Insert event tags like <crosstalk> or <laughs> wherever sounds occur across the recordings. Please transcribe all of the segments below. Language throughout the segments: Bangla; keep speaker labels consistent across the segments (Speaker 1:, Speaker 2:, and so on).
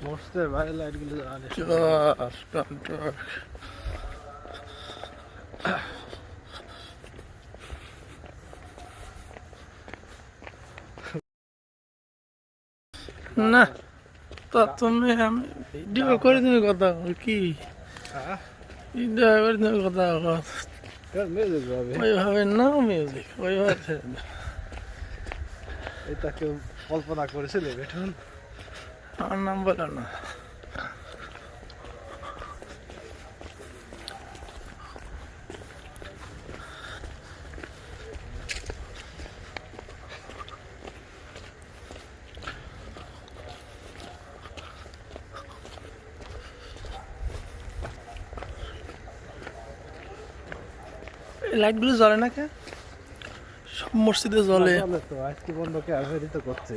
Speaker 1: Most of
Speaker 2: the wildlife is on it.
Speaker 1: Just come back. না তা তুমি আমি ভিডিও করে তুমি কথা কি?
Speaker 2: হ্যাঁ?
Speaker 1: ভিডিও করে তুমি কথা ওইভাবে না মিউজিক ওইভাবে
Speaker 2: এটা কেউ কল্পনা করেছিলে বেঠুন?
Speaker 1: আমার নাম বলো না। লাইটগুলো জ্বলে না কে? সব মসজিদে জ্বলে।
Speaker 2: তো আজকে বন্ধকে আভেরিত করছে।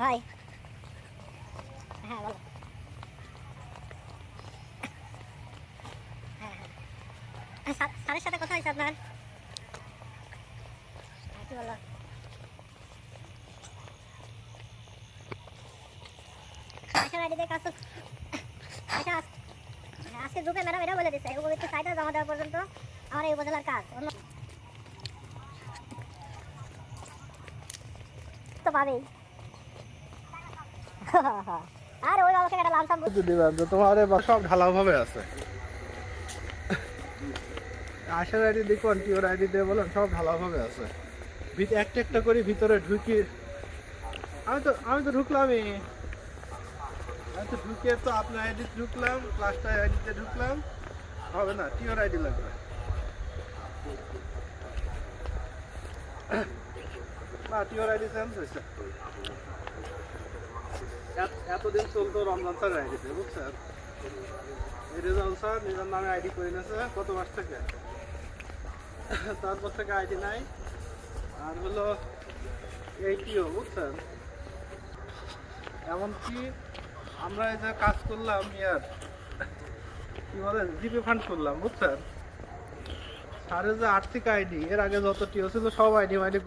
Speaker 3: ভাই। হ্যাঁ বলো। হ্যাঁ হ্যাঁ, স্যারের সাথে কথা হয়েছে আপনার? কাজ। তো- আচ্ছা পাবেই। <laughs> আর, ওই একটা
Speaker 2: সব ঢালাও ভাবে আছে। আশার আইডি দেখুন, কি ওর আইডি দিয়ে সব ঢালাও ভাবে আছে। একটা একটা করে ভিতরে ঢুকি। আমি তো আমি তো ঢুকলামই। আমি তো ঢুকে তো আপনার আইডি ঢুকলাম ক্লাসটা আইডিতে ঢুকলাম। হবে না টিওর আইডি লাগবে। না টিওর আইডি চেঞ্জ হয়েছে। এত- এতদিন চলতো রমজান স্যার আইডিতে বুঝছেন? এই রেজাল্ট স্যার নিজের নামে আইডি করে নিয়েছে, কত মাস থেকে? তারপর থেকে আইডি নাই। আর হলো এইটিও, বুঝছেন? এমনকি আমরা এই যে কাজ করলাম, ইয়ার, কি বলে জিপে ফান্ড করলাম, বুঝছেন? স্যারের যে আর্থিক আইডি, এর আগে যত টিও ছিল, সব আইডি মাইডি